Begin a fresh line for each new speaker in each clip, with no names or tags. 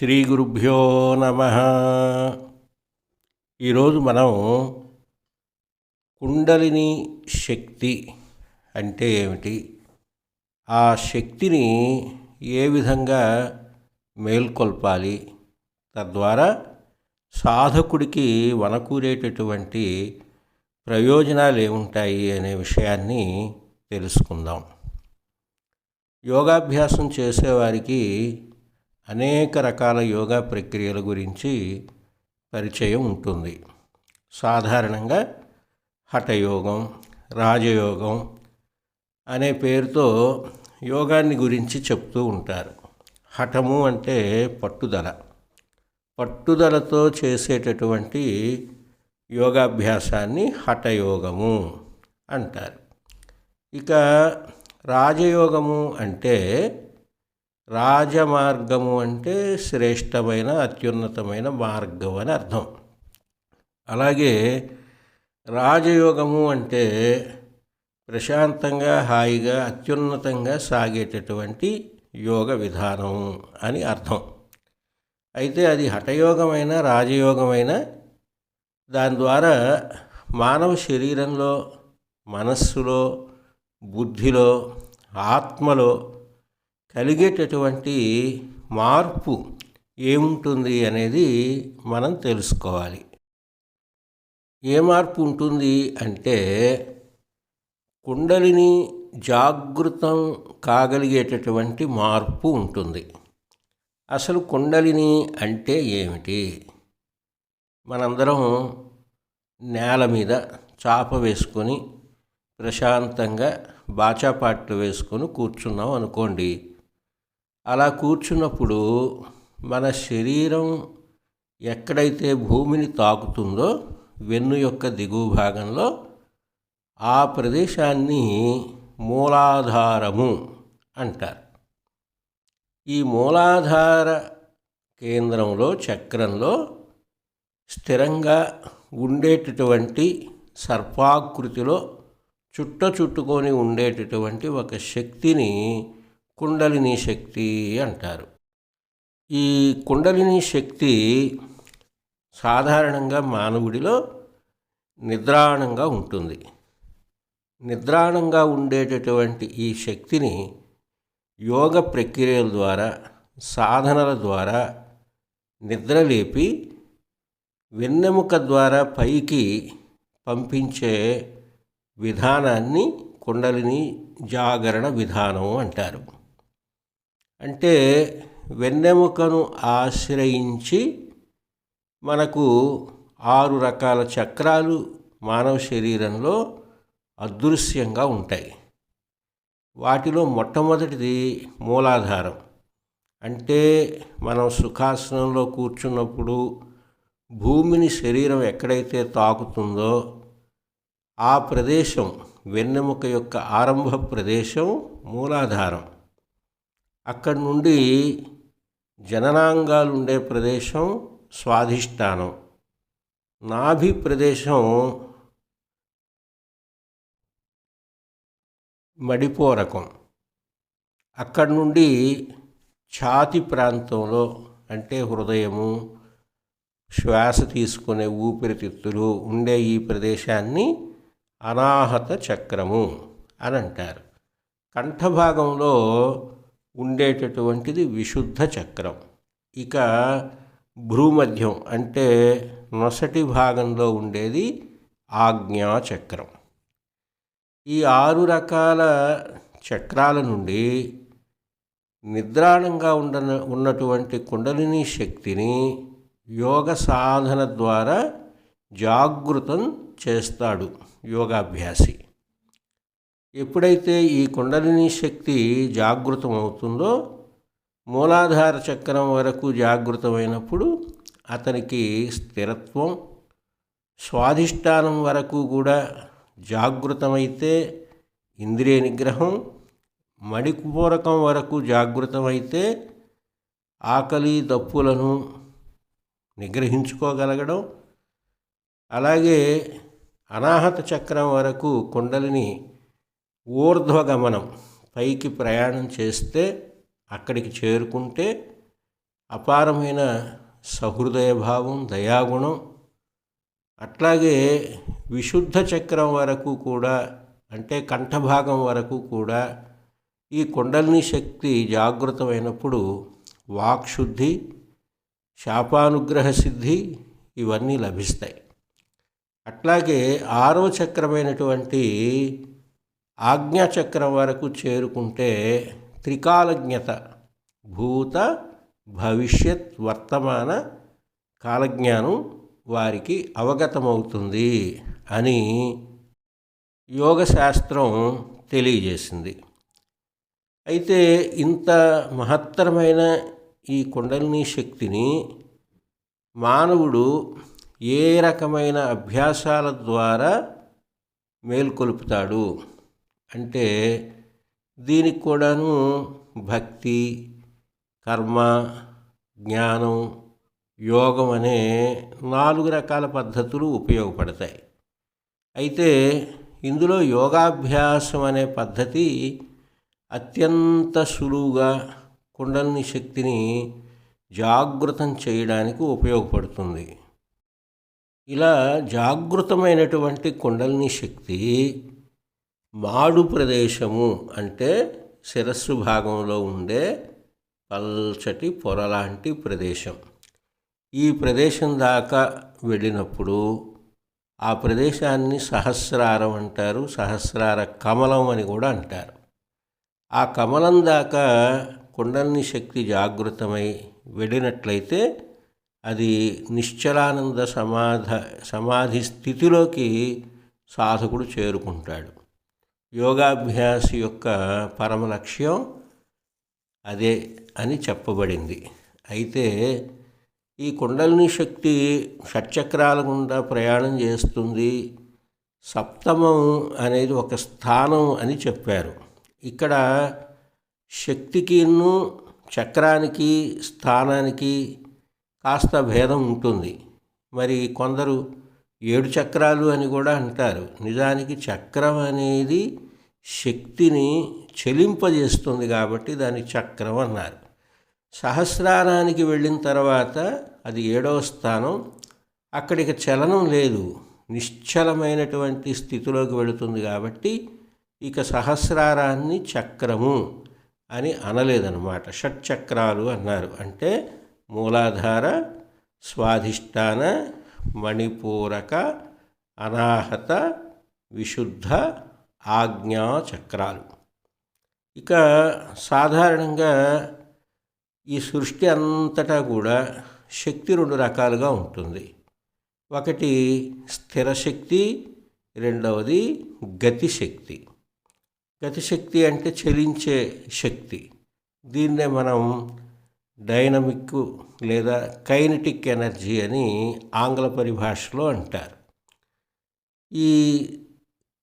శ్రీ గురుభ్యో నమ. ఈరోజు మనం కుండలిని శక్తి అంటే ఏమిటి? ఆ శక్తిని ఏ విధంగా మేల్కొల్పాలి? తద్వారా సాధకుడికి వనకూరేటటువంటి ప్రయోజనాలు ఏముంటాయి అనే విషయాన్ని తెలుసుకుందాం. యోగాభ్యాసం చేసేవారికి అనేక రకాల యోగా ప్రక్రియల గురించి పరిచయం ఉంటుంది. సాధారణంగా హఠయోగం రాజయోగం అనే పేరుతో యోగాన్ని గురించి చెప్తూ ఉంటారు. హఠము అంటే పట్టుదల. పట్టుదలతో చేసేటటువంటి యోగాభ్యాసాన్ని హఠయోగము అంటారు. ఇక రాజయోగము అంటే రాజమార్గము అంటే శ్రేష్టమైన అత్యున్నతమైన మార్గం అని అర్థం. అలాగే రాజయోగము అంటే ప్రశాంతంగా హాయిగా అత్యున్నతంగా సాగేటటువంటి యోగ విధానం అని అర్థం. అయితే అది హఠయోగమైన రాజయోగమైన దాని ద్వారా మానవ శరీరంలో మనస్సులో బుద్ధిలో ఆత్మలో కలిగేటటువంటి మార్పు ఏముంటుంది అనేది మనం తెలుసుకోవాలి. ఏ మార్పు ఉంటుంది అంటే కుండలిని జాగృతం కాగలిగేటటువంటి మార్పు ఉంటుంది. అసలు కుండలిని అంటే ఏమిటి? మనందరం నేల మీద చాప వేసుకొని ప్రశాంతంగా బాచాపాట్లు వేసుకొని కూర్చున్నాం అనుకోండి. అలా కూర్చున్నప్పుడు మన శరీరం ఎక్కడైతే భూమిని తాకుతుందో వెన్ను యొక్క దిగువ భాగంలో ఆ ప్రదేశాన్ని మూలాధారము అంటారు. ఈ మూలాధార కేంద్రంలో చక్రంలో స్థిరంగా ఉండేటటువంటి సర్పాకృతిలో చుట్ట చుట్టుకొని ఉండేటటువంటి ఒక శక్తిని కుండలిని శక్తి అంటారు. ఈ కుండలిని శక్తి సాధారణంగా మానవుడిలో నిద్రాణంగా ఉంటుంది. నిద్రాణంగా ఉండేటటువంటి ఈ శక్తిని యోగ ప్రక్రియల ద్వారా సాధనల ద్వారా నిద్రలేపి వెన్నెముక ద్వారా పైకి పంపించే విధానాన్ని కుండలిని జాగరణ విధానం అంటారు. అంటే వెన్నెముకను ఆశ్రయించి మనకు ఆరు రకాల చక్రాలు మానవ శరీరంలో అదృశ్యంగా ఉంటాయి. వాటిలో మొట్టమొదటిది మూలాధారం. అంటే మనం సుఖాసనంలో కూర్చున్నప్పుడు భూమిని శరీరం ఎక్కడైతే తాకుతుందో ఆ ప్రదేశం వెన్నెముక యొక్క ఆరంభ ప్రదేశం మూలాధారం. అక్కడి నుండి జననాంగాలు ఉండే ప్రదేశం స్వాధిష్టానం. నాభి ప్రదేశం మడిపోరకం. అక్కడి నుండి ఛాతి ప్రాంతంలో అంటే హృదయము శ్వాస తీసుకునే ఊపిరితిత్తులు ఉండే ఈ ప్రదేశాన్ని అనాహత చక్రము అని అంటారు. కంఠభాగంలో ఉండేటటువంటిది విశుద్ధ చక్రం. ఇక భ్రూమధ్యం అంటే నొసటి భాగంలో ఉండేది ఆజ్ఞాచక్రం ఈ ఆరు రకాల చక్రాల నుండి నిద్రాణంగా ఉండ ఉన్నటువంటి కుండలిని శక్తిని యోగ సాధన ద్వారా జాగృతం చేస్తాడు యోగాభ్యాసి. ఎప్పుడైతే ఈ కుండలిని శక్తి జాగృతం అవుతుందో మూలాధార చక్రం వరకు జాగృతమైనప్పుడు అతనికి స్థిరత్వం స్వాధిష్టానం వరకు కూడా జాగృతమైతే ఇంద్రియ నిగ్రహం మణిపూరకం వరకు జాగృతమైతే ఆకలి దప్పులను నిగ్రహించుకోగలగడం. అలాగే అనాహత చక్రం వరకు కుండలిని ఊర్ధ్వగమనం. పైకి ప్రయాణం చేస్తే అక్కడికి చేరుకుంటే అపారమైన సహృదయ భావం దయాగుణం. అట్లాగే విశుద్ధ చక్రం వరకు కూడా అంటే కంఠభాగం వరకు కూడా ఈ కుండలిని శక్తి జాగృతమైనప్పుడు వాక్శుద్ధి శాపానుగ్రహ సిద్ధి ఇవన్నీ లభిస్తాయి. అట్లాగే ఆరో చక్రమైనటువంటి ఆజ్ఞాచక్రం వరకు చేరుకుంటే త్రికాలజ్ఞత భూత భవిష్యత్ వర్తమాన కాలజ్ఞానం వారికి అవగతమవుతుంది అని యోగశాస్త్రం తెలియజేసింది. అయితే ఇంత మహత్తరమైన ఈ కుండలిని శక్తిని మానవుడు ఏ రకమైన అభ్యాసాల ద్వారా మేల్కొలుపుతాడు? అంటే దీనికి కూడాను భక్తి కర్మ జ్ఞానం యోగం అనే నాలుగు రకాల పద్ధతులు ఉపయోగపడతాయి. అయితే ఇందులో యోగాభ్యాసం అనే పద్ధతి అత్యంత సులువుగా కుండలిని శక్తిని జాగృతం చేయడానికి ఉపయోగపడుతుంది. ఇలా జాగృతమైనటువంటి కుండలిని శక్తి మాడు ప్రదేశము అంటే శిరస్సు భాగంలో ఉండే పల్చటి పొరలాంటి ప్రదేశం. ఈ ప్రదేశం దాకా వెళ్ళినప్పుడు ఆ ప్రదేశాన్ని సహస్రారం అంటారు సహస్రార కమలం అని కూడా అంటారు. ఆ కమలం దాకా కుండల్ని శక్తి జాగృతమై వెళ్ళినట్లయితే అది నిశ్చలానంద సమాధ సమాధి స్థితిలోకి సాధకుడు చేరుకుంటాడు. యోగాభ్యాస యొక్క పరమ లక్ష్యం అదే అని చెప్పబడింది. అయితే ఈ కుండలిని శక్తి షట్చక్రాల గుండా ప్రయాణం చేస్తుంది. సప్తమం అనేది ఒక స్థానం అని చెప్పారు. ఇక్కడ శక్తికిను చక్రానికి స్థానానికి కాస్త భేదం ఉంటుంది. మరి కొందరు ఏడు చక్రాలు అని కూడా అంటారు. నిజానికి చక్రం అనేది శక్తిని చెలింపజేస్తుంది కాబట్టి దాన్ని చక్రం అన్నారు. సహస్రారానికి వెళ్ళిన తర్వాత అది ఏడవ స్థానం. అక్కడికి చలనం లేదు. నిశ్చలమైనటువంటి స్థితిలోకి వెళుతుంది కాబట్టి ఇక సహస్రారాన్ని చక్రము అని అనలేదన్నమాట. షట్చక్రాలు అన్నారు. అంటే మూలాధార స్వాధిష్టాన మణిపూరక అనాహత విశుద్ధ ఆజ్ఞా చక్రాలు. ఇక సాధారణంగా ఈ సృష్టి అంతటా కూడా శక్తి రెండు రకాలుగా ఉంటుంది. ఒకటి స్థిర శక్తి రెండవది గతిశక్తి. గతిశక్తి అంటే చలించే శక్తి. దీన్నే మనం డైనమిక్ లేదా కైనటిక్ ఎనర్జీ అని ఆంగ్ల పరిభాషలో అంటారు. ఈ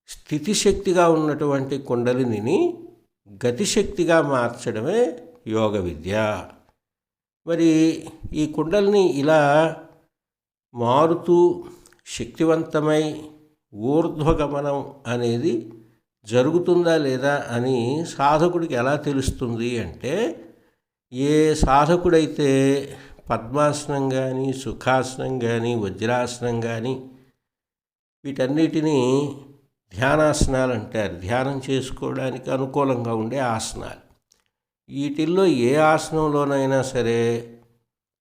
స్థితిశక్తిగా ఉన్నటువంటి కుండలిని గతిశక్తిగా మార్చడమే యోగ విద్య. మరి ఈ కుండల్ని ఇలా మారుతూ శక్తివంతమై ఊర్ధ్వగమనం అనేది జరుగుతుందా లేదా అని సాధకుడికి ఎలా తెలుస్తుంది అంటే ఏ సాధకుడైతే పద్మాసనం కానీ సుఖాసనం కానీ వజ్రాసనం కానీ వీటన్నిటినీ ధ్యానాసనాలు అంటారు. ధ్యానం చేసుకోవడానికి అనుకూలంగా ఉండే ఆసనాలు. వీటిల్లో ఏ ఆసనంలోనైనా సరే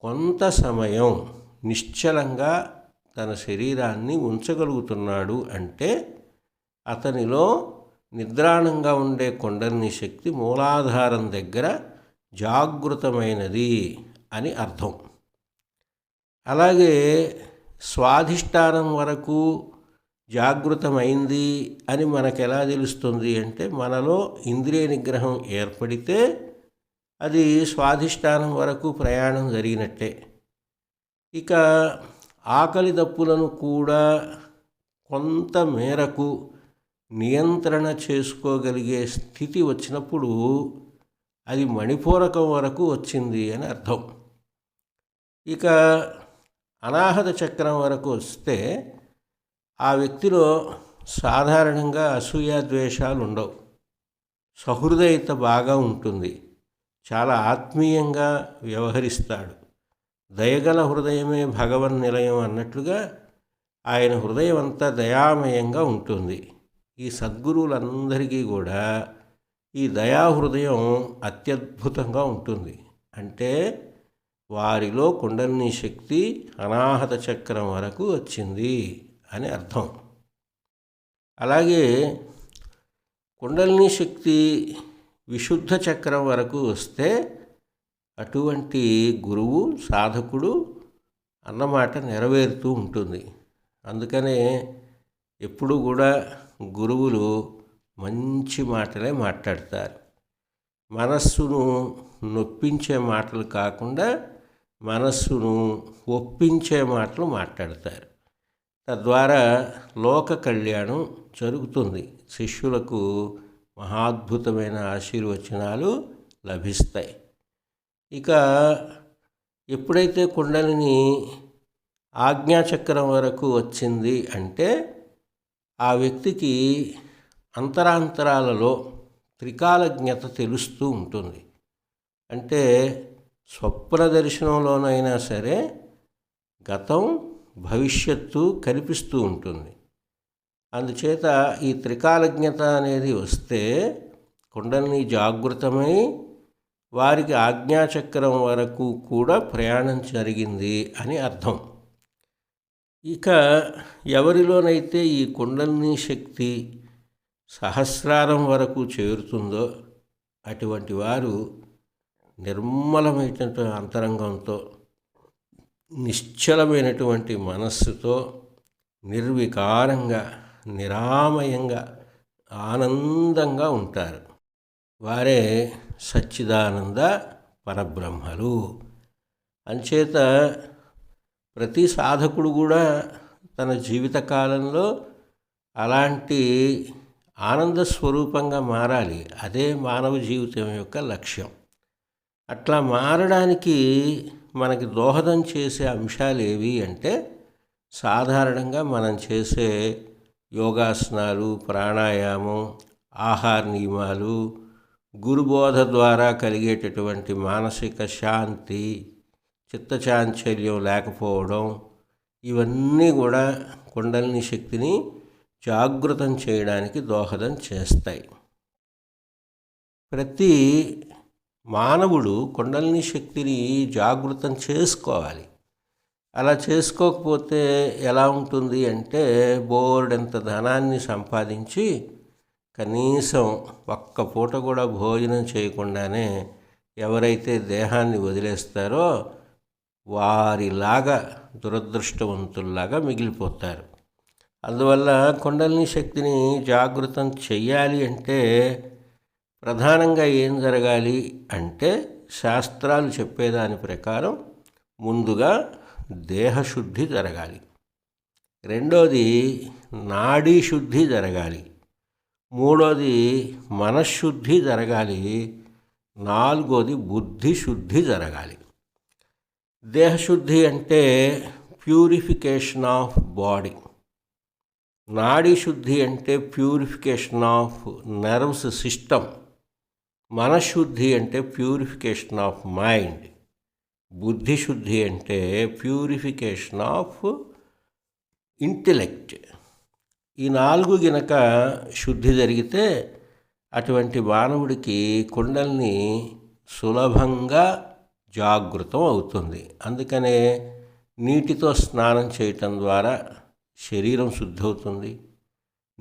కొంత సమయం నిశ్చలంగా తన శరీరాన్ని ఉంచగలుగుతున్నాడు అంటే అతనిలో నిద్రాణంగా ఉండే కొండని శక్తి మూలాధారం దగ్గర జాగృతమైనది అని అర్థం. అలాగే స్వాధిష్టానం వరకు జాగృతమైంది అని మనకు ఎలా తెలుస్తుంది అంటే మనలో ఇంద్రియ నిగ్రహం ఏర్పడితే అది స్వాధిష్టానం వరకు ప్రయాణం జరిగినట్టే. ఇక ఆకలి దప్పులను కూడా కొంత మేరకు నియంత్రణ చేసుకోగలిగే స్థితి వచ్చినప్పుడు అది మణిపూరకం వరకు వచ్చింది అని అర్థం. ఇక అనాహత చక్రం వరకు వస్తే ఆ వ్యక్తిలో సాధారణంగా అసూయ ద్వేషాలు ఉండవు. సహృదయత బాగా ఉంటుంది. చాలా ఆత్మీయంగా వ్యవహరిస్తాడు. దయగల హృదయమే భగవన్ నిలయం అన్నట్లుగా ఆయన హృదయం అంతా దయామయంగా ఉంటుంది. ఈ సద్గురువులందరికీ కూడా ఈ దయాహృదయం అత్యద్భుతంగా ఉంటుంది. అంటే వారిలో కుండలిని శక్తి అనాహత చక్రం వరకు వచ్చింది అని అర్థం. అలాగే కుండలిని శక్తి విశుద్ధ చక్రం వరకు వస్తే అటువంటి గురువు సాధకుడు అన్నమాట నెరవేరుతూ ఉంటుంది. అందుకనే ఎప్పుడు కూడా గురువులు మంచి మాటలే మాట్లాడతారు. మనస్సును నొప్పించే మాటలు కాకుండా మనస్సును ఒప్పించే మాటలు మాట్లాడతారు. తద్వారా లోక కళ్యాణం జరుగుతుంది. శిష్యులకు మహాద్భుతమైన ఆశీర్వచనాలు లభిస్తాయి. ఇక ఎప్పుడైతే కుండలిని ఆజ్ఞాచక్రం వరకు వచ్చింది అంటే ఆ వ్యక్తికి అంతరాంతరాలలో త్రికాలజ్ఞత తెలుస్తూ ఉంటుంది. అంటే స్వప్న దర్శనంలోనైనా సరే గతం భవిష్యత్తు కనిపిస్తూ ఉంటుంది. అందుచేత ఈ త్రికాలజ్ఞత అనేది వస్తే కుండల్ని జాగృతమై వారికి ఆజ్ఞాచక్రం వరకు కూడా ప్రయాణం జరిగింది అని అర్థం. ఇక ఎవరిలోనైతే ఈ కుండలిని శక్తి సహస్రారం వరకు చేరుతుందో అటువంటి వారు నిర్మలమైనటువంటి అంతరంగంతో నిశ్చలమైనటువంటి మనస్సుతో నిర్వికారంగా నిరామయంగా ఆనందంగా ఉంటారు. వారే సచ్చిదానంద పరబ్రహ్మలు. అంచేత ప్రతి సాధకుడు కూడా తన జీవితకాలంలో అలాంటి ఆనంద స్వరూపంగా మారాలి. అదే మానవ జీవితం యొక్క లక్ష్యం. అట్లా మారడానికి మనకి దోహదం చేసే అంశాలు ఏవి అంటే సాధారణంగా మనం చేసే యోగాసనాలు ప్రాణాయామం ఆహార నియమాలు గురుబోధ ద్వారా కలిగేటటువంటి మానసిక శాంతి చిత్తచాంచల్యం లేకపోవడం ఇవన్నీ కూడా కుండలిని శక్తిని జాగృతం చేయడానికి దోహదం చేస్తాయి. ప్రతి మానవుడు కుండలిని శక్తిని జాగృతం చేసుకోవాలి. అలా చేసుకోకపోతే ఎలా ఉంటుంది అంటే బోర్డంత ధనాన్ని సంపాదించి కనీసం ఒక్క పూట కూడా భోజనం చేయకుండానే ఎవరైతే దేహాన్ని వదిలేస్తారో వారిలాగా దురదృష్టవంతుల్లాగా మిగిలిపోతారు. అందువల్ల కుండలిని శక్తిని జాగృతం చెయ్యాలి అంటే ప్రధానంగా ఏం జరగాలి అంటే శాస్త్రాలు చెప్పేదాని ప్రకారం ముందుగా దేహశుద్ధి జరగాలి. రెండోది నాడీ శుద్ధి జరగాలి. మూడోది మనశ్శుద్ధి జరగాలి. నాలుగోది బుద్ధి శుద్ధి జరగాలి. దేహశుద్ధి అంటే ప్యూరిఫికేషన్ ఆఫ్ బాడీ. నాడీ శుద్ధి అంటే ప్యూరిఫికేషన్ ఆఫ్ నర్వ్స్ సిస్టమ్. మనశుద్ధి అంటే ప్యూరిఫికేషన్ ఆఫ్ మైండ్. బుద్ధి శుద్ధి అంటే ప్యూరిఫికేషన్ ఆఫ్ ఇంటెలెక్ట్. ఈ నాలుగు గినక శుద్ధి జరిగితే అటువంటి మానవుడికి కుండల్ని సులభంగా జాగృతం అవుతుంది. అందుకనే నీటితో స్నానం చేయటం ద్వారా శరీరం శుద్ధవుతుంది.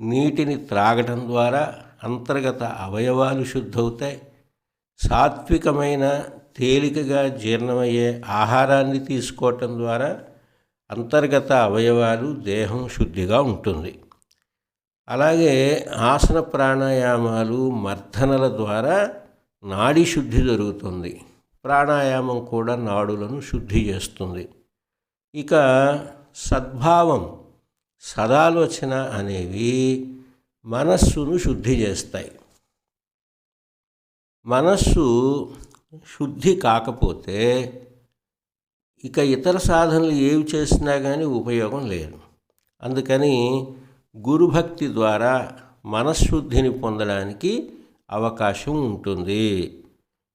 నీటిని త్రాగటం ద్వారా అంతర్గత అవయవాలు శుద్ధవుతాయి. సాత్వికమైన తేలికగా జీర్ణమయ్యే ఆహారాన్ని తీసుకోవటం ద్వారా అంతర్గత అవయవాలు దేహం శుద్ధిగా ఉంటుంది. అలాగే ఆసన ప్రాణాయామాలు మర్దనల ద్వారా నాడి శుద్ధి జరుగుతుంది. ప్రాణాయామం కూడా నాడులను శుద్ధి చేస్తుంది. ఇక సద్భావం సదాలోచన అనేవి మనస్సును శుద్ధి చేస్తాయి. మనస్సు శుద్ధి కాకపోతే ఇక ఇతర సాధనలు ఏవి చేసినా కానీ ఉపయోగం లేదు. అందుకని గురుభక్తి ద్వారా మనశ్శుద్ధిని పొందడానికి అవకాశం ఉంటుంది.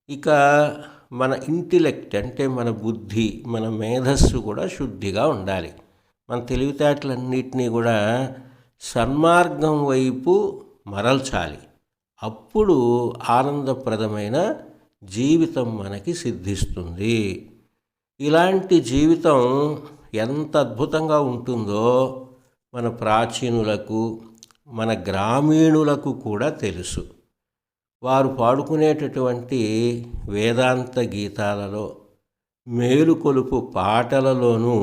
ఇక మన ఇంటిలెక్ట్ అంటే మన బుద్ధి మన మేధస్సు కూడా శుద్ధిగా ఉండాలి. మన తెలివితేటలన్నిటినీ కూడా సన్మార్గం వైపు మరల్చాలి. అప్పుడు ఆనందప్రదమైన జీవితం మనకి సిద్ధిస్తుంది. ఇలాంటి జీవితం ఎంత అద్భుతంగా ఉంటుందో మన ప్రాచీనులకు మన గ్రామీణులకు కూడా తెలుసు. వారు పాడుకునేటటువంటి వేదాంత గీతాలలో మేలుకొలుపు పాటలలోనూ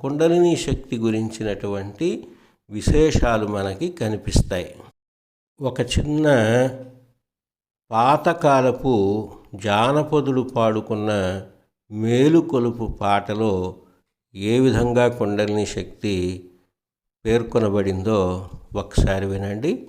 కుండలిని శక్తి గురించినటువంటి విశేషాలు మనకి కనిపిస్తాయి. ఒక చిన్న పాతకాలపు జానపదులు పాడుకున్న మేలుకొలుపు పాటలో ఏ విధంగా కుండలిని శక్తి పేర్కొనబడిందో ఒకసారి వినండి.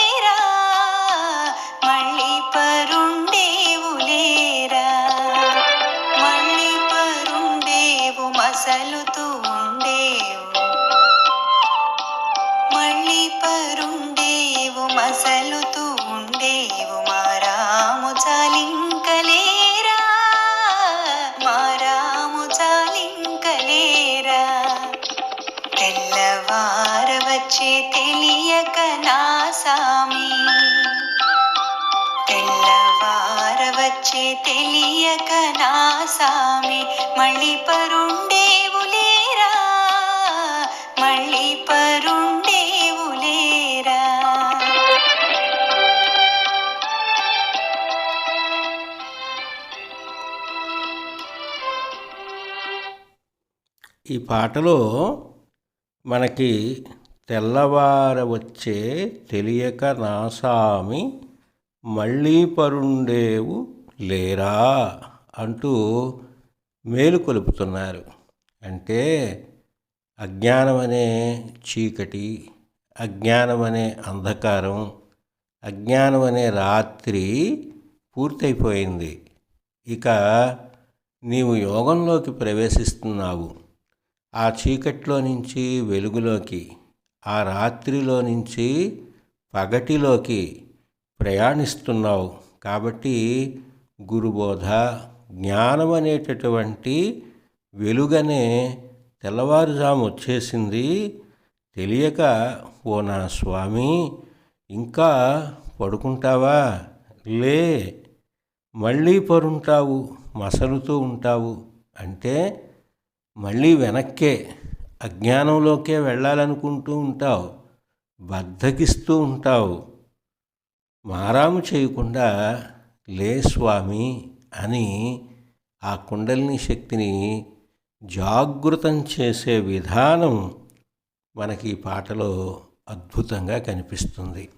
వచ్చే తెలియక నా సామి మళ్ళీ పరుండేవులేరా మళ్ళీ పరుండేవులేరా
ఈ పాటలో మనకి తెల్లవార వచ్చే తెలియక నాసామి మళ్ళీ పరుండేవు లేరా అంటూ మేలుకొలుపుతున్నారు అంటే అజ్ఞానం అనే చీకటి అజ్ఞానం అనే అంధకారం అజ్ఞానం అనే రాత్రి పూర్తయిపోయింది. ఇక నీవు యోగంలోకి ప్రవేశిస్తున్నావు. ఆ చీకట్లో నుంచి వెలుగులోకి ఆ రాత్రిలో నుంచి పగటిలోకి ప్రయాణిస్తున్నావు. కాబట్టి గురుబోధ జ్ఞానం అనేటటువంటి వెలుగనే తెల్లవారుజాము వచ్చేసింది. తెలియక ఓ నా స్వామి ఇంకా పడుకుంటావా? లే మళ్ళీ పరుంటావు మసలుతూ ఉంటావు. అంటే మళ్ళీ వెనక్కే అజ్ఞానంలోకే వెళ్ళాలనుకుంటూ ఉంటావు బద్ధకిస్తూ ఉంటావు. మారాము చేయకుండా లే స్వామి అని ఆ కుండలిని శక్తిని జాగృతం చేసే విధానం మనకి ఈ పాటలో అద్భుతంగా కనిపిస్తుంది.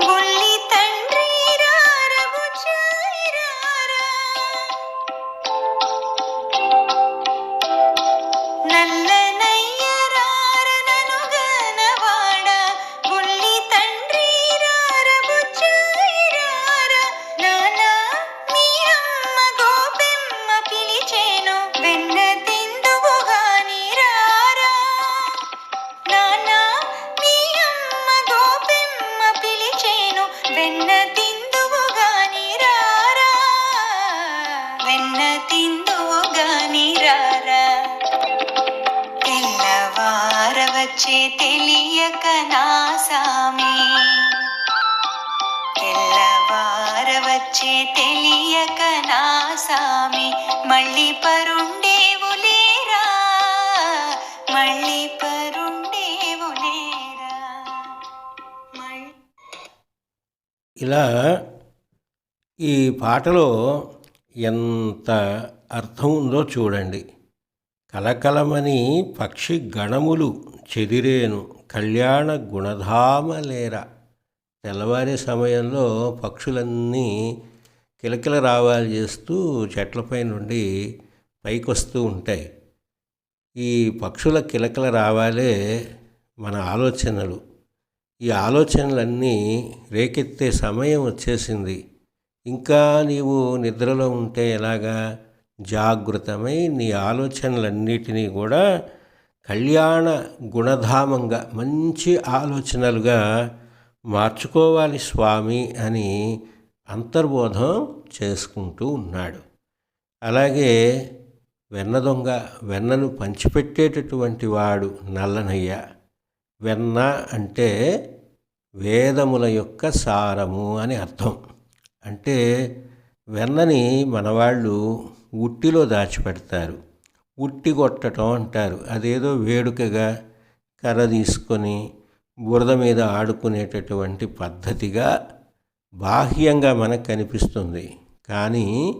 bully మళ్ళీ
ఇలా ఈ పాటలో ఎంత అర్థం ఉందో చూడండి. కలకలమని పక్షి గణములు చెదిరేను కళ్యాణ గుణధామలేర తెల్లవారే సమయంలో పక్షులన్నీ కిలకిల రావాలి చేస్తూ చెట్లపై నుండి పైకొస్తూ ఉంటాయి. ఈ పక్షుల కిలకల రావాలే మన ఆలోచనలు. ఈ ఆలోచనలన్నీ రేకెత్తే సమయం వచ్చేసింది. ఇంకా నీవు నిద్రలో ఉంటే ఎలాగా? జాగృతమై నీ ఆలోచనలన్నిటినీ కూడా కళ్యాణ గుణధామంగా మంచి ఆలోచనలుగా మార్చుకోవాలి స్వామి అని అంతర్బోధం చేసుకుంటూ ఉన్నాడు. అలాగే వెన్న దొంగ వెన్నను పంచిపెట్టేటటువంటి వాడు నల్లనయ్య. వెన్న అంటే వేదముల యొక్క సారము అని అర్థం. అంటే వెన్నని మనవాళ్ళు ఉట్టిలో దాచిపెడతారు. ఉట్టి కొట్టడం అంటారు. అదేదో వేడుకగా కర్ర తీసుకొని బురద మీద ఆడుకునేటటువంటి పద్ధతిగా బాహ్యంగా మనకు కనిపిస్తుంది. కానీ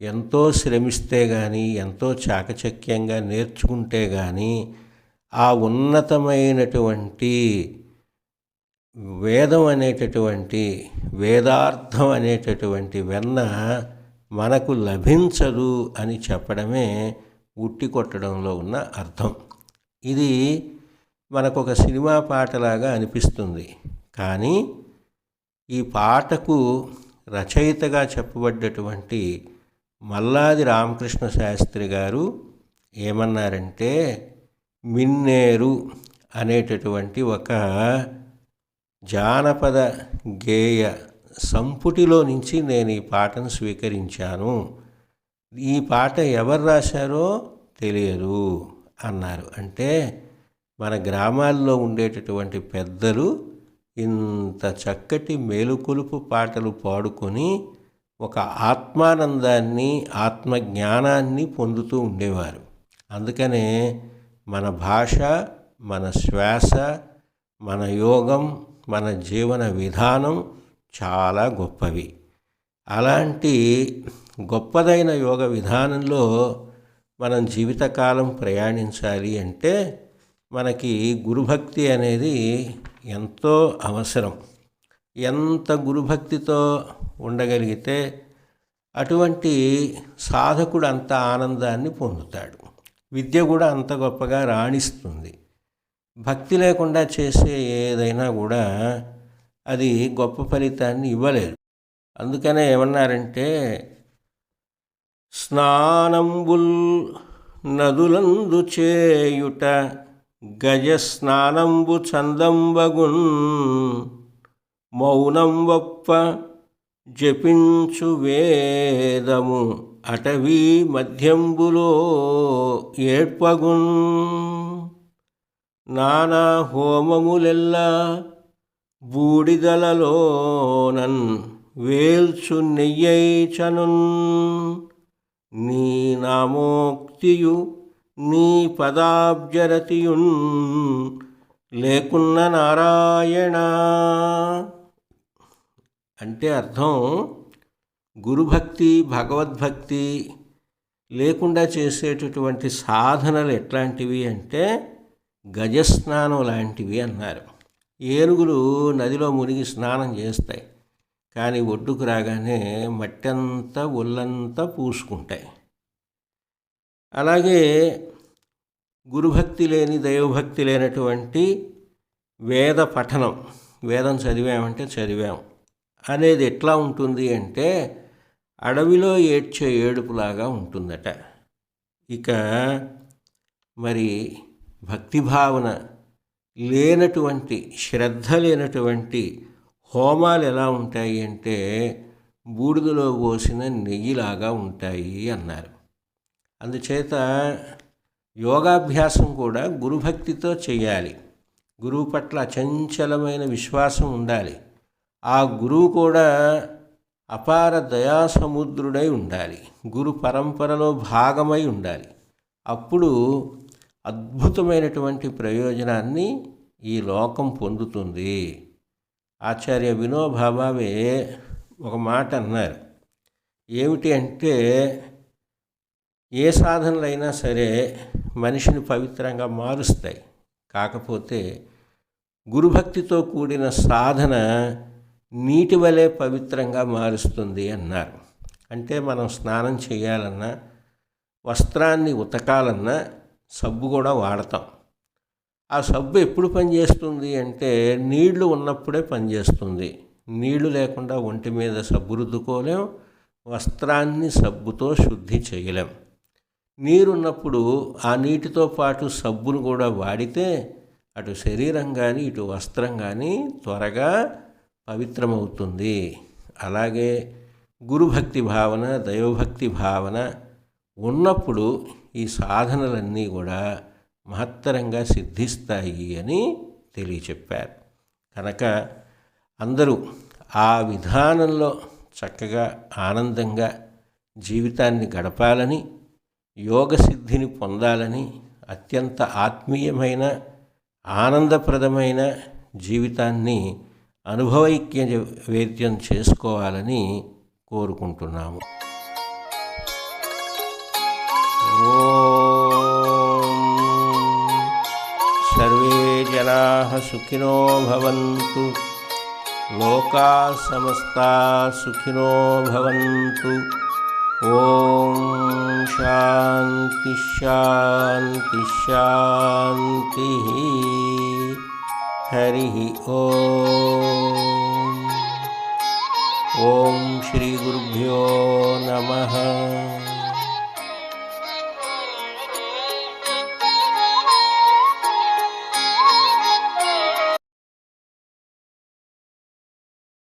ఎంతో శ్రమిస్తే కానీ ఎంతో చాకచక్యంగా నేర్చుకుంటే కానీ ఆ ఉన్నతమైనటువంటి వేదం అనేటటువంటి వేదార్థం అనేటటువంటి వెన్న మనకు లభించదు అని చెప్పడమే ఉట్టి కొట్టడంలో ఉన్న అర్థం. ఇది మనకు ఒక సినిమా పాటలాగా అనిపిస్తుంది. కానీ ఈ పాటకు రచయితగా చెప్పబడ్డటువంటి మల్లాది రామకృష్ణ శాస్త్రి గారు ఏమన్నారంటే మిన్నేరు అనేటటువంటి ఒక జానపద గేయ సంపుటిలో నుంచి నేను ఈ పాటను స్వీకరించాను. ఈ పాట ఎవరు రాశారో తెలియదు అన్నారు. అంటే మన గ్రామాల్లో ఉండేటటువంటి పెద్దలు ఇంత చక్కటి మేలుకొలుపు పాటలు పాడుకొని ఒక ఆత్మానందాన్ని ఆత్మజ్ఞానాన్ని పొందుతూ ఉండేవారు. అందుకనే మన భాష మన శ్వాస మన యోగం మన జీవన విధానం చాలా గొప్పవి. అలాంటి గొప్పదైన యోగ విధానంలో మనం జీవితకాలం ప్రయాణించాలి అంటే మనకి గురుభక్తి అనేది ఎంతో అవసరం. ఎంత గురుభక్తితో ఉండగలిగితే అటువంటి సాధకుడు అంత ఆనందాన్ని పొందుతాడు. విద్య కూడా అంత గొప్పగా రాణిస్తుంది. భక్తి లేకుండా చేసే ఏదైనా కూడా అది గొప్ప ఫలితాన్ని ఇవ్వలేదు. అందుకనే ఏమన్నారంటే స్నానంబుల్ నదులందు చేయుట గజ స్నానంబు చందంబగున్ మౌనం వప్ప జపించు వేదము అటవీ మధ్యంబులో ఏడ్పగున్. నానా హోమములెల్లా బూడిదలలోనన్ వేల్చు నెయ్యైచనున్ నీ నామోక్తియు నీ పదాబ్జరతియున్ లేకున్న నారాయణ. అంటే అర్థం గురుభక్తి భగవద్భక్తి లేకుండా చేసేటటువంటి సాధనలు ఎట్లాంటివి అంటే గజస్నానం లాంటివి అన్నారు. ఏనుగులు నదిలో మునిగి స్నానం చేస్తాయి. కానీ ఒడ్డుకు రాగానే మట్టంతా ఒళ్ళంతా పూసుకుంటాయి. అలాగే గురుభక్తి లేని దైవభక్తి లేనటువంటి వేద పఠనం. వేదం చదివామంటే చదివాం. అనేది ఎట్లా ఉంటుంది అంటే అడవిలో ఏడ్చే ఏడుపులాగా ఉంటుందట. ఇక మరి భక్తి భావన లేనటువంటి శ్రద్ధ లేనటువంటి హోమాలు ఎలా ఉంటాయి అంటే బూడిదలో పోసిన నెయ్యిలాగా ఉంటాయి అన్నారు. అందుచేత యోగాభ్యాసం కూడా గురుభక్తితో చేయాలి. గురువు పట్ల అచంచలమైన విశ్వాసం ఉండాలి. ఆ గురువు కూడా అపార దయాసముద్రుడై ఉండాలి. గురు పరంపరలో భాగమై ఉండాలి. అప్పుడు అద్భుతమైనటువంటి ప్రయోజనాన్ని ఈ లోకం పొందుతుంది. ఆచార్య వినోబాబావే ఒక మాట అన్నారు. ఏమిటి అంటే ఏ సాధనలైనా సరే మనిషిని పవిత్రంగా మారుస్తాయి. కాకపోతే గురుభక్తితో కూడిన సాధన నీటి వలె పవిత్రంగా మారుస్తుంది అన్నారు. అంటే మనం స్నానం చేయాలన్నా వస్త్రాన్ని ఉతకాలన్నా సబ్బు కూడా వాడతాం. ఆ సబ్బు ఎప్పుడు పనిచేస్తుంది అంటే నీళ్ళు ఉన్నప్పుడే పనిచేస్తుంది. నీళ్ళు లేకుండా ఒంటి మీద సబ్బు రుద్దుకోలేం వస్త్రాన్ని సబ్బుతో శుద్ధి చేయలేం. నీరున్నప్పుడు ఆ నీటితో పాటు సబ్బును కూడా వాడితే అటు శరీరం కానీ ఇటు వస్త్రం కానీ త్వరగా పవిత్రమవుతుంది. అలాగే గురుభక్తి భావన దైవభక్తి భావన ఉన్నప్పుడు ఈ సాధనలన్నీ కూడా మహత్తరంగా సిద్ధిస్తాయి అని తెలియచెప్పారు. కనుక అందరూ ఆ విధానంలో చక్కగా ఆనందంగా జీవితాన్ని గడపాలని యోగ సిద్ధిని పొందాలని అత్యంత ఆత్మీయమైన ఆనందప్రదమైన జీవితాన్ని అనుభవైక్య వేద్యం చేసుకోవాలని కోరుకుంటున్నాము. సర్వే జనా సుఖినో భవంతు. లోకా సమస్తా సుఖినో భవంతు. ఓం శాంతి శాంతి శాంతి. హరి ఓం ఓం శ్రీ గురుభ్యో నమః